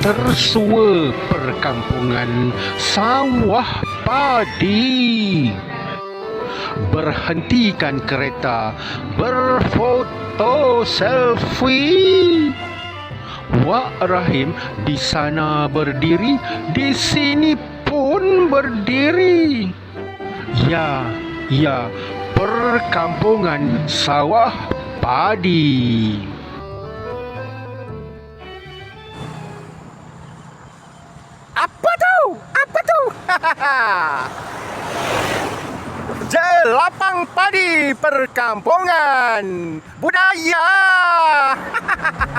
sersua perkampungan sawah padi. Berhentikan kereta, berfoto selfie. Wak Rahim di sana berdiri, di sini pun berdiri. Ya, ya, perkampungan sawah padi. Jelapang padi perkampungan budaya.